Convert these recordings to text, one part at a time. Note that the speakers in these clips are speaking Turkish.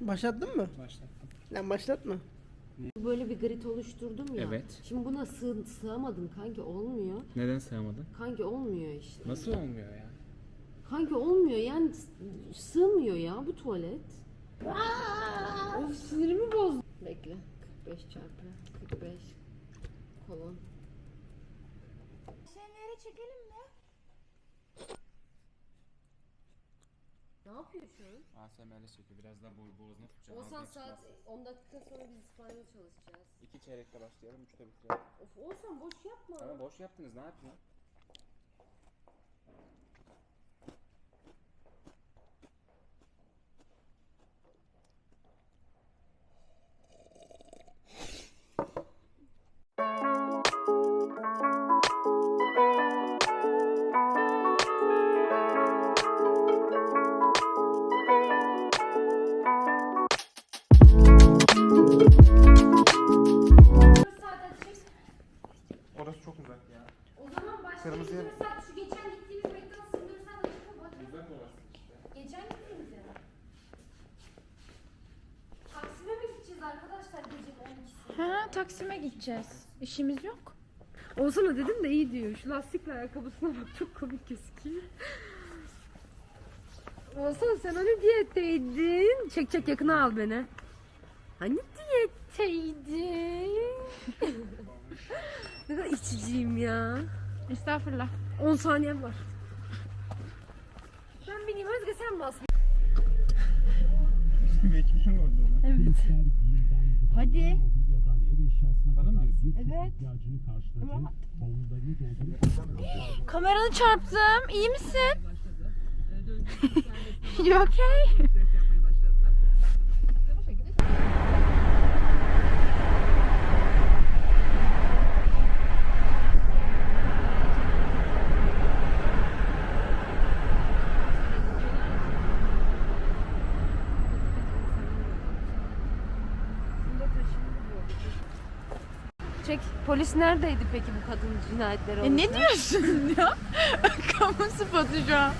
Başlattın mı? Başlattım. Lan başlatma. Böyle bir grid oluşturdum ya. Evet. Şimdi buna sığ, sığamadım kanki olmuyor. Neden sığamadın? Kanki olmuyor işte. Nasıl olmuyor ya? Kanki olmuyor yani s- sığmıyor ya bu tuvalet. of sinirimi bozdu. Bekle. 45 çarpı 45 kolon. Senlere çekelim mi? Ne yapıyor şu an? ASMR'le çekiyor. Biraz daha boy boğazına tutacağım. Oğuzhan saat 10 dakika sonra biz İspanyol çalışacağız. İki çeyrekte başlayalım, üçte bitirelim. Of Oğuzhan boş yapma. Ama boş yaptınız, ne yapayım? Taksim'e gideceğiz. İşimiz yok. Oğuzhan'a dedim de iyi diyor. Şu lastikle ayakkabısına bak çok komik gözüküyor. Oğuzhan sen hani diyetteydin? Çek çek yakına al beni. Hani diyetteydin? ne kadar içiciyim ya. Estağfurullah. 10 saniyem var. Ben bineyim Özge sen bas. Evet. Kameranı çarptım. İyi misin? you okay? Çek. Polis neredeydi peki bu kadın cinayetleri E ne olursa? diyorsun ya? Kamu spotu şu an.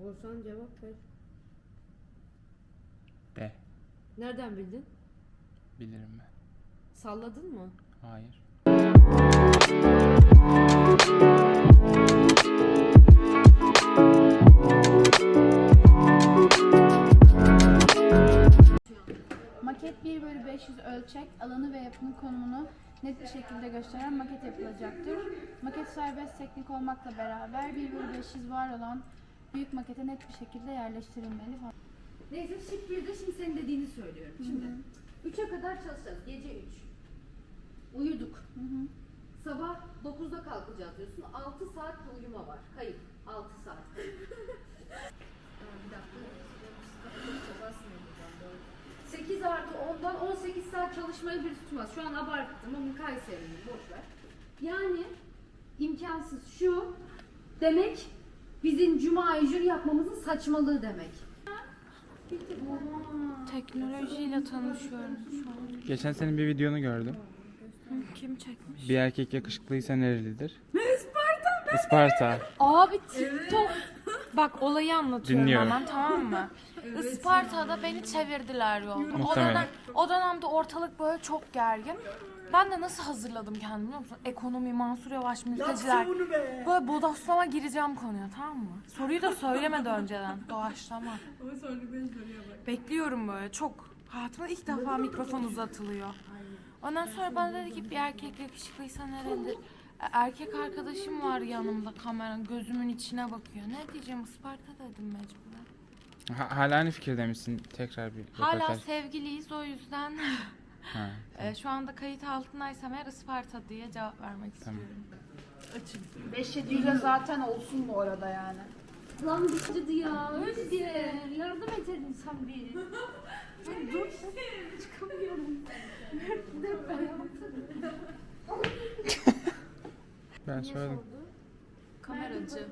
Oğuzhan cevap ver. De. Nereden bildin? Bilirim ben. Salladın mı? Hayır. Maket 1 bölü 500 ölçek, alanı ve yapının konumunu net bir şekilde gösteren maket yapılacaktır. Maket serbest teknik olmakla beraber 1 bölü 500 var olan büyük makete net bir şekilde yerleştirilmeli. Neyse şık bir de şimdi senin dediğini söylüyorum. Şimdi 3'e kadar çalışacağız. Gece 3. Uyuduk. Sabah 9'da kalkacağız diyorsun. 6 saat uyuma var. Kayıp. 6 saat bir dakika. 8 artı 10'dan 18 saat çalışmayı bir tutmaz. Şu an abarttım ama Kayseri'nin boş ver. Yani imkansız şu demek bizim cuma jür yapmamızın saçmalığı demek. Teknolojiyle tanışıyorum şu an. Geçen senin bir videonu gördüm. Kim çekmiş? Bir erkek yakışıklıysa nerelidir? Isparta. Isparta. Abi TikTok. Bak olayı anlatıyorum Dinliyorum. hemen tamam mı? Isparta'da beni çevirdiler yolda. O, Muhtemelen. dönem, o dönemde ortalık böyle çok gergin. Ben de nasıl hazırladım kendimi biliyor musun? Ekonomi, Mansur Yavaş, mülteciler. Böyle bodoslama gireceğim konuya tamam mı? Soruyu da söylemedi önceden. Doğaçlama. Ama sordukların soruya bak. Bekliyorum böyle çok. Hayatımda ilk defa mikrofon uzatılıyor. Ondan sonra bana dedi ki bir erkek yakışıklıysa nerelidir? E, Erkek arkadaşım var yanımda kamera gözümün içine bakıyor. Ne diyeceğim Isparta dedim mecburen. Ha, hala aynı fikirde misin? Tekrar bir Hala röportaj. sevgiliyiz o yüzden Ha, e, şu anda kayıt altındaysam eğer Isparta diye cevap vermek Tamam. istiyorum. 5-700'e zaten olsun bu arada yani. Lan bitirdi ya. Özge. Yardım et insan bir. Ben dur. Çıkamıyorum. ben söyledim. Kameracı.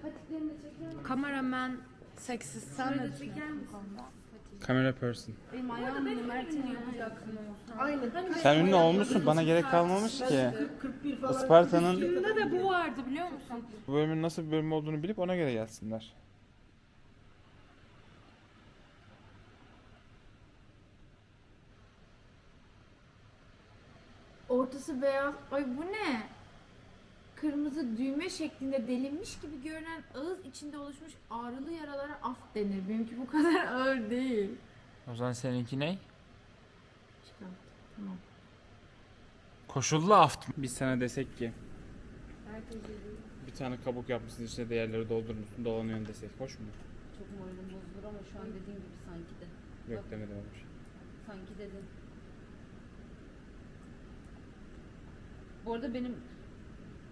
Kameraman seksist sen ne? Camera person. Benim Mert'in Aynen. Sen ünlü olmuşsun. Bana gerek kalmamış ki. 41 falan. Isparta'nın Üstünde de bu vardı biliyor musun? bu bölümün nasıl bir bölüm olduğunu bilip ona göre gelsinler. Ortası beyaz. Ay bu ne? Kırmızı düğme şeklinde delinmiş gibi görünen ağız içinde oluşmuş ağrılı yaralara af denir. Benimki bu kadar ağır değil. O zaman seninki ne? Çıkart. Tamam. Koşullu aft. Biz sana desek ki bir tane kabuk yapmışsın içine de yerleri doldurmuşsun dolanıyorsun desek hoş mu? Çok moralim bozulur ama şu an dediğin gibi sanki de. Yok demedim öyle bir şey. Sanki dedin. Bu arada benim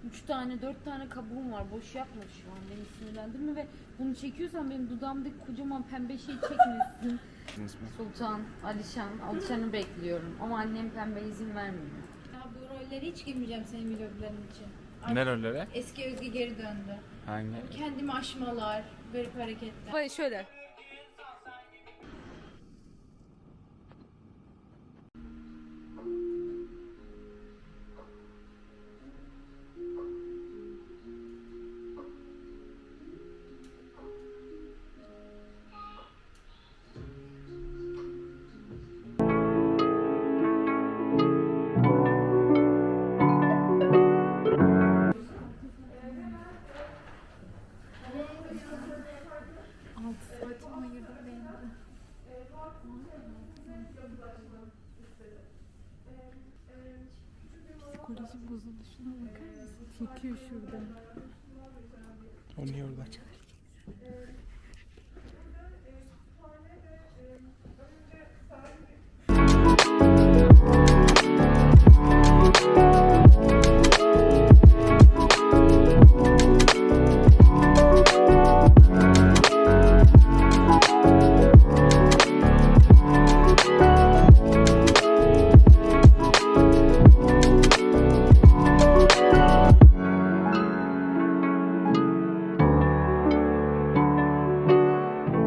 3 tane 4 tane kabuğum var. Boş yapma şu an. Beni sinirlendirme ve bunu çekiyorsan benim dudağımdaki kocaman pembe şey çekmesin. Sultan, Alişan. Alişan'ı bekliyorum. Ama annem pembe izin vermiyor. Ya bu rolleri hiç girmeyeceğim senin vlogların için. Ne rollere? Eski Özge geri döndü. Hangi? Kendimi aşmalar, garip hareketler. Hayır şöyle. Psikoloji bozuldu. Şuna bakar mısın? Çekiyor şuradan. O niye orada?